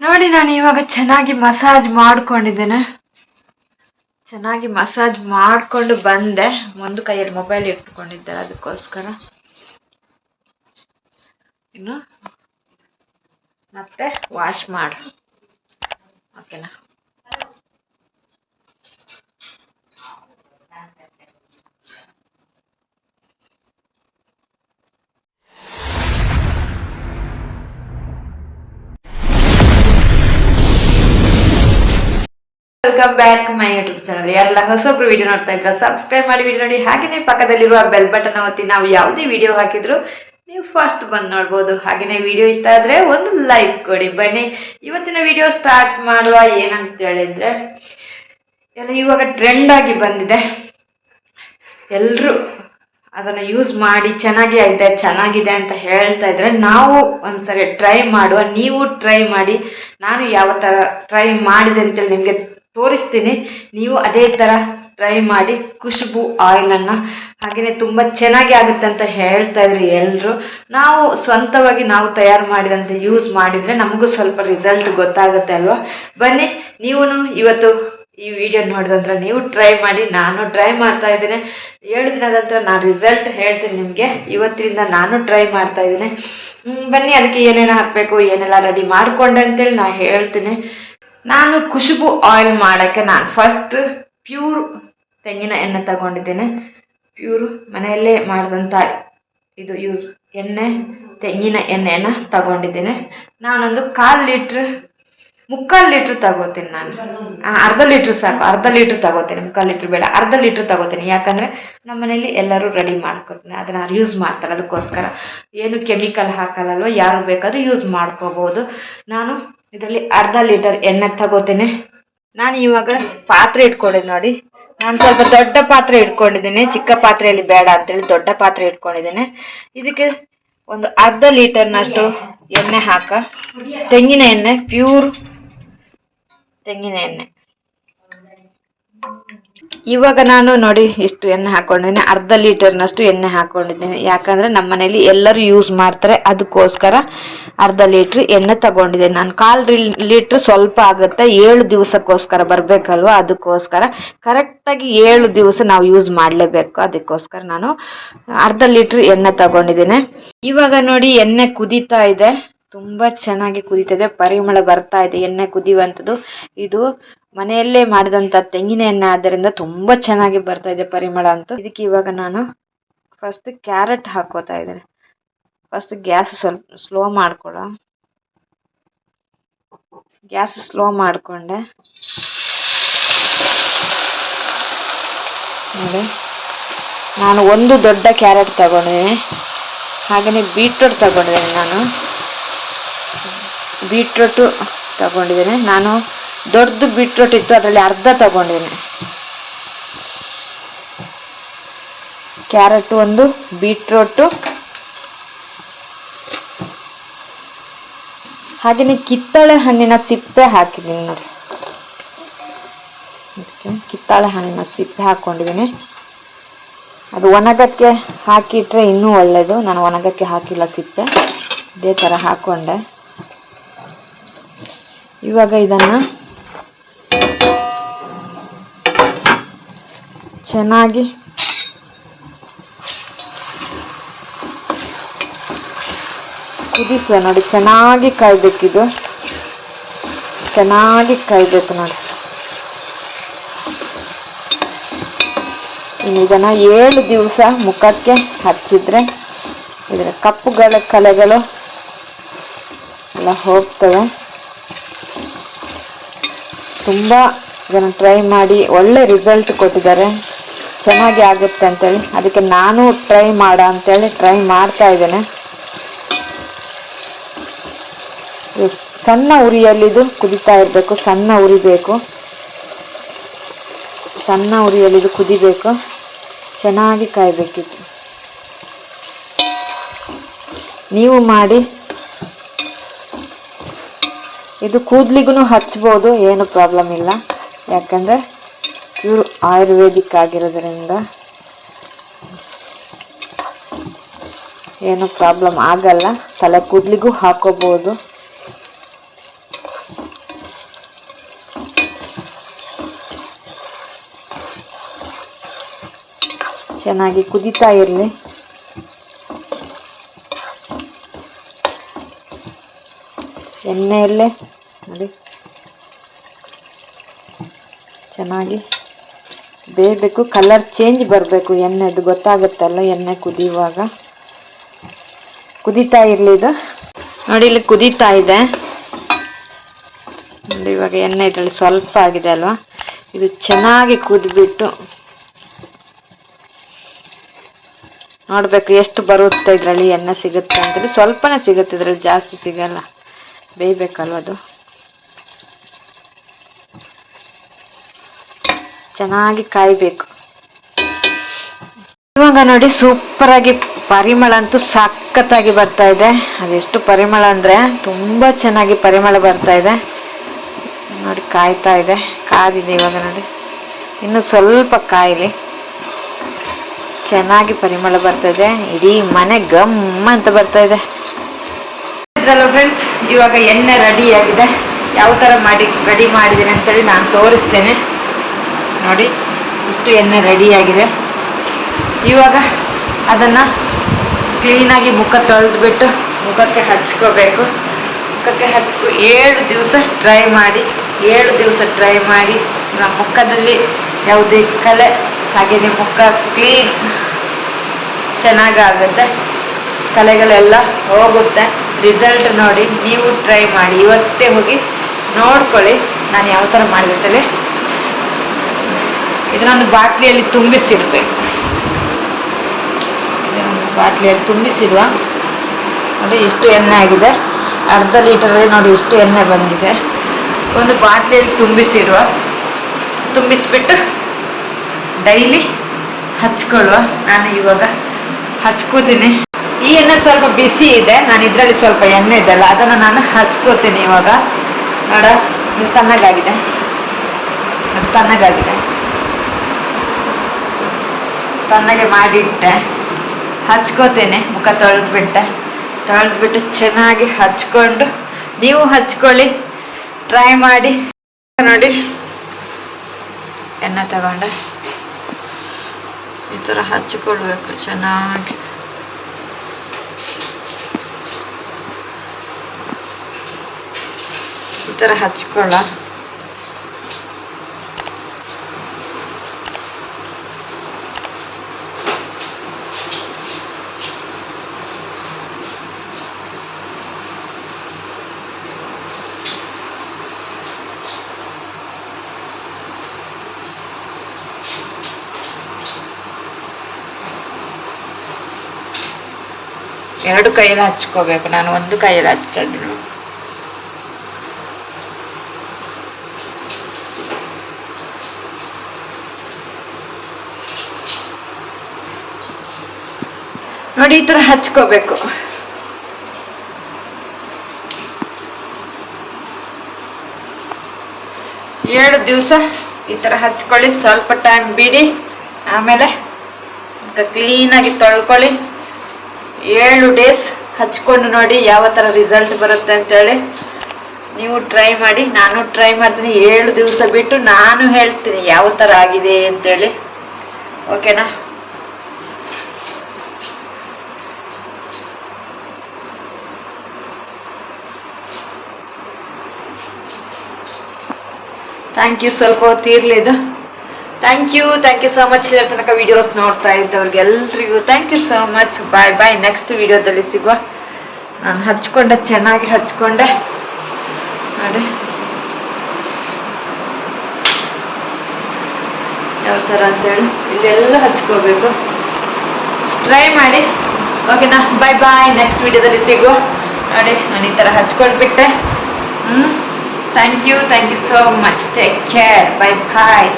ನೋಡಿ, ನಾನು ಇವಾಗ ಚೆನ್ನಾಗಿ ಮಸಾಜ್ ಮಾಡ್ಕೊಂಡಿದ್ದೇನೆ. ಚೆನ್ನಾಗಿ ಮಸಾಜ್ ಮಾಡ್ಕೊಂಡು ಬಂದೆ. ಒಂದು ಕೈಯಲ್ಲಿ ಮೊಬೈಲ್ ಇಟ್ಕೊಂಡಿದ್ದೆ ಅದಕ್ಕೋಸ್ಕರ. ಇನ್ನು ಮತ್ತೆ ವಾಶ್ ಮಾಡು. ಓಕೆನಾ? Welcome back my YouTube channel ಎಲ್ಲ ಹೊಸೊಬ್ರು ವಿಡಿಯೋ ನೋಡ್ತಾ ಇದ್ರ ಸಬ್ಸ್ಕ್ರೈಬ್ ಮಾಡಿ ವಿಡಿಯೋ ನೋಡಿ. ಹಾಗೆಯೇ ಪಕ್ಕದಲ್ಲಿರುವ ಬೆಲ್ ಬಟನ್ ಒತ್ತಿ. ನಾವು ಯಾವುದೇ ವಿಡಿಯೋ ಹಾಕಿದ್ರು ನೀವು ಫಸ್ಟ್ ಬಂದು ನೋಡ್ಬೋದು. ಹಾಗೆಯೇ ವಿಡಿಯೋ ಇಷ್ಟ ಆದರೆ ಒಂದು ಲೈಕ್ ಕೊಡಿ. ಬನ್ನಿ, ಇವತ್ತಿನ ವಿಡಿಯೋ ಸ್ಟಾರ್ಟ್ ಮಾಡುವ ಏನಂತ ಹೇಳಿದ್ರೆ ಎಲ್ಲ ಇವಾಗ ಟ್ರೆಂಡ್ ಆಗಿ ಬಂದಿದೆ. ಎಲ್ಲರೂ ಅದನ್ನು ಯೂಸ್ ಮಾಡಿ ಚೆನ್ನಾಗಿ ಆಗಿದೆ ಚೆನ್ನಾಗಿದೆ ಅಂತ ಹೇಳ್ತಾ ಇದ್ರೆ ನಾವು ಒಂದ್ಸರಿ ಟ್ರೈ ಮಾಡುವ. ನೀವು ಟ್ರೈ ಮಾಡಿ. ನಾನು ಯಾವ ಥರ ಟ್ರೈ ಮಾಡಿದೆ ಅಂತೇಳಿ ನಿಮಗೆ ತೋರಿಸ್ತೀನಿ. ನೀವು ಅದೇ ಥರ ಟ್ರೈ ಮಾಡಿ ಖುಷ್ಬು ಆಯಿಲನ್ನು ಹಾಗೆಯೇ ತುಂಬ ಚೆನ್ನಾಗಿ ಆಗುತ್ತೆ ಅಂತ ಹೇಳ್ತಾ ಇದ್ರಿ ಎಲ್ಲರೂ ನಾವು ಸ್ವಂತವಾಗಿ ನಾವು ತಯಾರು ಮಾಡಿದಂತೆ ಯೂಸ್ ಮಾಡಿದರೆ ನಮಗೂ ಸ್ವಲ್ಪ ರಿಸಲ್ಟ್ ಗೊತ್ತಾಗುತ್ತೆ ಅಲ್ವಾ? ಬನ್ನಿ ನೀವು ಇವತ್ತು ಈ ವಿಡಿಯೋ ನೋಡಿದ ನಂತರ ನೀವು ಟ್ರೈ ಮಾಡಿ. ನಾನು ಟ್ರೈ ಮಾಡ್ತಾ ಇದ್ದೀನಿ. ಏಳು ದಿನದ ನಂತರ ನಾನು ರಿಸಲ್ಟ್ ಹೇಳ್ತೀನಿ ನಿಮಗೆ. ಇವತ್ತಿನಿಂದ ನಾನು ಟ್ರೈ ಮಾಡ್ತಾ ಇದ್ದೀನಿ. ಬನ್ನಿ, ಅದಕ್ಕೆ ಏನೇನು ಹಾಕಬೇಕು, ಏನೆಲ್ಲ ರೆಡಿ ಮಾಡಿಕೊಂಡೆ ಅಂತೇಳಿ ನಾನು ಹೇಳ್ತೀನಿ. ನಾನು ಖುಷಬು ಆಯಿಲ್ ಮಾಡೋಕ್ಕೆ ನಾನು ಫಸ್ಟ್ ಪ್ಯೂರ್ ತೆಂಗಿನ ಎಣ್ಣೆ ತಗೊಂಡಿದ್ದೇನೆ. ಪ್ಯೂರ್ ಮನೆಯಲ್ಲೇ ಮಾಡಿದಂಥ ಇದು ಯೂಸ್ ಎಣ್ಣೆ, ತೆಂಗಿನ ಎಣ್ಣೆಯನ್ನು ತಗೊಂಡಿದ್ದೇನೆ. ನಾನೊಂದು ಕಾಲು ಲೀಟ್ರ್, ಮುಕ್ಕಾಲು ಲೀಟ್ರ್ ತಗೋತೀನಿ ನಾನು. ಅರ್ಧ ಲೀಟ್ರ್ ಸಾಕು, ಅರ್ಧ ಲೀಟ್ರ್ ತಗೋತೀನಿ, ಮುಕ್ಕಾಲು ಲೀಟ್ರ್ ಬೇಡ, ಅರ್ಧ ಲೀಟ್ರ್ ತಗೋತೀನಿ. ಯಾಕಂದರೆ ನಮ್ಮ ಮನೇಲಿ ಎಲ್ಲರೂ ರೆಡಿ ಮಾಡ್ಕೋತೀನಿ ಅದನ್ನು ಯೂಸ್ ಮಾಡ್ತಾರೆ. ಅದಕ್ಕೋಸ್ಕರ ಏನು ಕೆಮಿಕಲ್ ಹಾಕಲ್ಲಲ್ವ ಯಾರು ಬೇಕಾದ್ರೂ ಯೂಸ್ ಮಾಡ್ಕೋಬೋದು. ನಾನು ಇದರಲ್ಲಿ ಅರ್ಧ ಲೀಟರ್ ಎಣ್ಣೆ ತಗೋತೀನಿ. ನಾನು ಇವಾಗ ಪಾತ್ರೆ ಇಟ್ಕೊಂಡಿದ್ದೆ ನೋಡಿ. ನಾನು ಸ್ವಲ್ಪ ದೊಡ್ಡ ಪಾತ್ರೆ ಇಟ್ಕೊಂಡಿದ್ದೀನಿ. ಚಿಕ್ಕ ಪಾತ್ರೆಯಲ್ಲಿ ಬೇಡ ಅಂತೇಳಿ ದೊಡ್ಡ ಪಾತ್ರೆ ಇಟ್ಕೊಂಡಿದ್ದೀನಿ. ಇದಕ್ಕೆ ಒಂದು ಅರ್ಧ ಲೀಟರ್ನಷ್ಟು ಎಣ್ಣೆ ಹಾಕ. ತೆಂಗಿನ ಎಣ್ಣೆ, ಪ್ಯೂರ್ ತೆಂಗಿನ ಎಣ್ಣೆ. ಇವಾಗ ನಾನು ನೋಡಿ ಇಷ್ಟು ಎಣ್ಣೆ ಹಾಕೊಂಡಿದ್ದೀನಿ. ಅರ್ಧ ಲೀಟರ್ನಷ್ಟು ಎಣ್ಣೆ ಹಾಕೊಂಡಿದ್ದೀನಿ. ಯಾಕಂದ್ರೆ ನಮ್ಮ ಮನೇಲಿ ಎಲ್ಲರೂ ಯೂಸ್ ಮಾಡ್ತಾರೆ. ಅದಕ್ಕೋಸ್ಕರ ಅರ್ಧ ಲೀಟ್ರ್ ಎಣ್ಣೆ ತಗೊಂಡಿದ್ದೀನಿ. ನಾನು ಕಾಲು ಲೀಟ್ರ್ ಸ್ವಲ್ಪ ಆಗುತ್ತೆ. ಏಳು ದಿವಸಕ್ಕೋಸ್ಕರ ಬರಬೇಕಲ್ವ? ಅದಕ್ಕೋಸ್ಕರ ಕರೆಕ್ಟಾಗಿ ಏಳು ದಿವಸ ನಾವು ಯೂಸ್ ಮಾಡಲೇಬೇಕು. ಅದಕ್ಕೋಸ್ಕರ ನಾನು ಅರ್ಧ ಲೀಟ್ರ್ ಎಣ್ಣೆ ತಗೊಂಡಿದ್ದೀನಿ. ಇವಾಗ ನೋಡಿ ಎಣ್ಣೆ ಕುದೀತಾ ಇದೆ. ತುಂಬ ಚೆನ್ನಾಗಿ ಕುದೀತಿದೆ ಪರಿಮಳ ಬರ್ತಾ ಇದೆ. ಎಣ್ಣೆ ಕುದಿಯುವಂಥದ್ದು. ಇದು ಮನೆಯಲ್ಲೇ ಮಾಡಿದಂಥ ತೆಂಗಿನ ಎಣ್ಣೆ ಆದ್ದರಿಂದ ತುಂಬ ಚೆನ್ನಾಗಿ ಬರ್ತಾ ಇದೆ ಪರಿಮಳ ಅಂತೂ. ಇದಕ್ಕೆ ಇವಾಗ ನಾನು ಫಸ್ಟ್ ಕ್ಯಾರೆಟ್ ಹಾಕೋತಾ ಇದ್ದೇನೆ. ಫಸ್ಟ್ ಗ್ಯಾಸ್ ಸ್ವಲ್ಪ ಸ್ಲೋ ಮಾಡ್ಕೊಳ. ಗ್ಯಾಸ್ ಸ್ಲೋ ಮಾಡಿಕೊಂಡೆ. ನೋಡಿ. ನಾನು ಒಂದು ದೊಡ್ಡ ಕ್ಯಾರೆಟ್ ತಗೊಂಡಿದ್ದೀನಿ. ಹಾಗೆಯೇ ಬೀಟ್ರೂಟ್ ತಗೊಂಡಿದ್ದೀನಿ ನಾನು. ಬೀಟ್ರೂಟು ತಗೊಂಡಿದ್ದೀನಿ. ನಾನು ದೊಡ್ಡದು ಬೀಟ್ರೂಟ್ ಇತ್ತು ಅದರಲ್ಲಿ ಅರ್ಧ ತಗೊಂಡಿದ್ದೀನಿ ಕ್ಯಾರೆಟ್ ಒಂದು, ಬೀಟ್ರೂಟು. ಹಾಗೆಯೇ ಕಿತ್ತಳೆ ಹಣ್ಣಿನ ಸಿಪ್ಪೆ ಹಾಕಿದ್ದೀನಿ ನೋಡಿ. ಕಿತ್ತಳೆ ಕಿತ್ತಾಳೆ ಹಣ್ಣಿನ ಸಿಪ್ಪೆ ಹಾಕ್ಕೊಂಡಿದ್ದೀನಿ ಅದು ಒಣಗಕ್ಕೆ ಹಾಕಿಟ್ರೆ ಇನ್ನೂ ಒಳ್ಳೆಯದು ನಾನು ಒಣಗಕ್ಕೆ ಹಾಕಿಲ್ಲ ಸಿಪ್ಪೆ. ಇದೇ ಥರ ಹಾಕ್ಕೊಂಡೆ ಇವಾಗ ಇದನ್ನು ಚೆನ್ನಾಗಿ ಕುದಿಸುವ ನೋಡಿ, ಚೆನ್ನಾಗಿ ಕಾಯ್ಬೇಕಿದು ಚೆನ್ನಾಗಿ ಕಾಯ್ಬೇಕು ನೋಡಿ. ಇನ್ನು ಇದನ್ನು ಏಳು ದಿವಸ ಮುಖಕ್ಕೆ ಹಚ್ಚಿದ್ರೆ ಇದರ ಕಪ್ಪುಗಳ ಕಲೆಗಳು ಎಲ್ಲ ಹೋಗ್ತವೆ. ತುಂಬ ಇದನ್ನು ಟ್ರೈ ಮಾಡಿ ಒಳ್ಳೆ ರಿಸಲ್ಟ್ ಕೊಟ್ಟಿದ್ದಾರೆ. ಚೆನ್ನಾಗಿ ಆಗುತ್ತೆ ಅಂತೇಳಿ. ಅದಕ್ಕೆ ನಾನು ಟ್ರೈ ಮಾಡ ಅಂತೇಳಿ ಟ್ರೈ ಮಾಡ್ತಾ ಇದ್ದೇನೆ. ಸಣ್ಣ ಉರಿಯಲ್ಲಿ ಇದು ಕುದಿತಾ ಇರಬೇಕು, ಸಣ್ಣ ಉರಿಬೇಕು. ಸಣ್ಣ ಉರಿಯಲ್ಲಿ ಇದು ಕುದಿಬೇಕು. ಚೆನ್ನಾಗಿ ಕಾಯಬೇಕಿತ್ತು. ನೀವು ಮಾಡಿ. ಇದು ಕೂದಲಿಗೂ ಹಚ್ಬೋದು, ಏನು ಪ್ರಾಬ್ಲಮ್ ಇಲ್ಲ. ಯಾಕಂದರೆ ಪ್ಯೂರ್ ಆಯುರ್ವೇದಿಕ್ ಆಗಿರೋದ್ರಿಂದ ಏನು ಪ್ರಾಬ್ಲಮ್ ಆಗಲ್ಲ. ತಲೆ ಕೂದಲಿಗೂ ಹಾಕೋಬಹುದು ಚೆನ್ನಾಗಿ ಕುದಿತಾ ಇರಲಿ. ಎಣ್ಣೆಯಲ್ಲೇ ನೋಡಿ. ಚೆನ್ನಾಗಿ ಬೇಯಬೇಕು ಕಲರ್ ಚೇಂಜ್ ಬರಬೇಕು, ಎಣ್ಣೆದು ಗೊತ್ತಾಗುತ್ತಲ್ಲ, ಎಣ್ಣೆ ಕುದಿಯುವಾಗ. ಕುದೀತಾ ಇರಲಿ ಇದು. ನೋಡಿ, ಇಲ್ಲಿ ಕುದೀತಾ ಇದೆ. ನೋಡಿ, ಇವಾಗ ಎಣ್ಣೆ ಇದರಲ್ಲಿ ಸ್ವಲ್ಪ ಆಗಿದೆ ಅಲ್ವಾ? ಇದು ಚೆನ್ನಾಗಿ ಕುದಿಬಿಟ್ಟು. ನೋಡಬೇಕು, ಎಷ್ಟು ಬರುತ್ತೆ ಇದರಲ್ಲಿ ಎಣ್ಣೆ ಸಿಗುತ್ತೆ ಅಂತೇಳಿ ಸ್ವಲ್ಪನೇ ಸಿಗುತ್ತೆ, ಇದರಲ್ಲಿ ಜಾಸ್ತಿ ಸಿಗಲ್ಲ. ಬೇಯಬೇಕಲ್ವ ಅದು? ಚೆನ್ನಾಗಿ ಕಾಯಬೇಕು. ಇವಾಗ ನೋಡಿ ಸೂಪರ್ ಆಗಿ ಪರಿಮಳ ಅಂತೂ ಸಖತ್ತಾಗಿ ಬರ್ತಾ ಇದೆ. ಅದೆಷ್ಟು ಪರಿಮಳ ಅಂದ್ರೆ ತುಂಬಾ ಚೆನ್ನಾಗಿ ಪರಿಮಳ ಬರ್ತಾ ಇದೆ. ನೋಡಿ ಕಾಯ್ತಾ ಇದೆ. ಕಾದಿದೆ ಇವಾಗ ನೋಡಿ. ಇನ್ನು ಸ್ವಲ್ಪ ಕಾಯಿಲಿ. ಚೆನ್ನಾಗಿ ಪರಿಮಳ ಬರ್ತಾ ಇದೆ. ಇಡೀ ಮನೆ ಗಮ್ ಅಂತ ಬರ್ತಾ ಇದೆ. ಫ್ರೆಂಡ್ಸ್ ಇವಾಗ ಎಣ್ಣೆ ರೆಡಿ ಆಗಿದೆ. ಯಾವ ತರ ಮಾಡಿ ರೆಡಿ ಮಾಡಿದ್ದೀನಿ ಅಂತೇಳಿ ನಾನು ತೋರಿಸ್ತೇನೆ. ನೋಡಿ, ಇಷ್ಟು ಎಣ್ಣೆ ರೆಡಿಯಾಗಿದೆ ಇವಾಗ ಅದನ್ನು ಕ್ಲೀನಾಗಿ ಮುಖ ತೊಳೆದ್ಬಿಟ್ಟು ಮುಖಕ್ಕೆ ಹಚ್ಕೋಬೇಕು. ಮುಖಕ್ಕೆ ಹಚ್ಕೊ ಏಳು ದಿವಸ ಟ್ರೈ ಮಾಡಿ, ಏಳು ದಿವಸ ಟ್ರೈ ಮಾಡಿ ನಮ್ಮ ಮುಖದಲ್ಲಿ ಯಾವುದೇ ಕಲೆ ಹಾಗೆಯೇ ಮುಖ ಕ್ಲೀನ್ ಚೆನ್ನಾಗಾಗುತ್ತೆ. ಕಲೆಗಳೆಲ್ಲ ಹೋಗುತ್ತೆ. ರಿಸಲ್ಟ್ ನೋಡಿ, ನೀವು ಟ್ರೈ ಮಾಡಿ. ಇವತ್ತೇ ಹೋಗಿ ನೋಡ್ಕೊಳ್ಳಿ, ನಾನು ಯಾವ ಥರ ಮಾಡಿಬಿಟ್ಟಲ್ಲಿ ಇದನ್ನೊಂದು ಬಾಟ್ಲಿಯಲ್ಲಿ ತುಂಬಿಸಿಡ್ಬೇಕು. ಇದನ್ನೊಂದು ಬಾಟ್ಲಿಯಲ್ಲಿ ತುಂಬಿಸಿಡುವ. ನೋಡಿ ಇಷ್ಟು ಎಣ್ಣೆ ಆಗಿದೆ. ಅರ್ಧ ಲೀಟರಲ್ಲಿ ನೋಡಿ ಇಷ್ಟು ಎಣ್ಣೆ ಬಂದಿದೆ. ಒಂದು ಬಾಟ್ಲಿಯಲ್ಲಿ ತುಂಬಿಸಿಡುವ. ತುಂಬಿಸಿಬಿಟ್ಟು ಡೈಲಿ ಹಚ್ಕೊಳ್ಳುವ. ನಾನು ಇವಾಗ ಹಚ್ಕೋತೀನಿ. ಈ ಎಣ್ಣೆ ಸ್ವಲ್ಪ ಬಿಸಿ ಇದೆ. ನಾನು ಇದರಲ್ಲಿ ಸ್ವಲ್ಪ ಎಣ್ಣೆ ಇದೆಲ್ಲ. ಅದನ್ನು ನಾನು ಹಚ್ಕೋತೀನಿ ಇವಾಗ. ನೋಡ, ಇದು ತಣ್ಣಗಾಗಿದೆ. ಅದು ತಣ್ಣಗಾಗಿದೆ. ತಣ್ಣಗೆ ಮಾಡಿಟ್ಟೆ. ಹಚ್ಕೋತೇನೆ, ಮುಖ ತೊಳೆದ್ಬಿಟ್ಟೆ. ತೊಳೆದ್ಬಿಟ್ಟು ಚೆನ್ನಾಗಿ ಹಚ್ಕೊಂಡು, ನೀವು ಹಚ್ಕೊಳ್ಳಿ. ಟ್ರೈ ಮಾಡಿ. ನೋಡಿ. ಎಣ್ಣೆ ತಗೊಂಡೆ. ಈ ಥರ ಹಚ್ಕೊಳ್ಬೇಕು ಚೆನ್ನಾಗಿ. ಈ ಥರ ಹಚ್ಕೊಳ್ಳ. ಎರಡು ಕೈಯಲ್ಲಿ ಹಚ್ಕೋಬೇಕು. ನಾನು ಒಂದು ಕೈಯಲ್ಲಿ ಹಚ್ಕೊಂಡು ನೋಡಿ, ಈ ತರ ಹಚ್ಕೋಬೇಕು. ಏಳು ದಿವಸ ಈ ತರ ಹಚ್ಕೊಳ್ಳಿ. ಸ್ವಲ್ಪ ಟೈಮ್ ಬಿಡಿ. ಆಮೇಲೆ ಕ್ಲೀನಾಗಿ ತೊಳ್ಕೊಳ್ಳಿ. ಏಳು ಡೇಸ್ ಹಚ್ಕೊಂಡು ನೋಡಿ ಯಾವ ಥರ ರಿಸಲ್ಟ್ ಬರುತ್ತೆ ಅಂತೇಳಿ. ನೀವು ಟ್ರೈ ಮಾಡಿ, ನಾನು ಟ್ರೈ ಮಾಡ್ತೀನಿ, ಏಳು ದಿವಸ ಬಿಟ್ಟು ನಾನು ಹೇಳ್ತೀನಿ ಯಾವ ಥರ ಆಗಿದೆ ಅಂತೇಳಿ. ಓಕೆನಾ ಥ್ಯಾಂಕ್ ಯು ಸ್ವಲ್ಪ ಹೊತ್ತು thank you thank you so much ಇದರ ತನಕ ವಿಡಿಯೋಸ್ ನೋಡ್ತಾ ಇದ್ದವ್ರಿಗೆ ಎಲ್ರಿಗೂ thank you so much bye bye next ವಿಡಿಯೋದಲ್ಲಿ ಸಿಗುವ. ನಾನು ಹಚ್ಕೊಂಡೆ, ಚೆನ್ನಾಗಿ ಹಚ್ಕೊಂಡೆ. ನೋಡಿ. ಯಾವ ಥರ ಅಂತೇಳಿ? ಇಲ್ಲೆಲ್ಲ ಹಚ್ಕೋಬೇಕು. ಟ್ರೈ ಮಾಡಿ. ಓಕೆನಾ ಬಾಯ್ ಬಾಯ್ ನೆಕ್ಸ್ಟ್ ವಿಡಿಯೋದಲ್ಲಿ ಸಿಗುವ. ನೋಡಿ, ನಾನು ಈ ಥರ ಹಚ್ಕೊಳ್ಬಿಟ್ಟೆ. ಹ್ಞೂ thank you thank you so much take care bye bye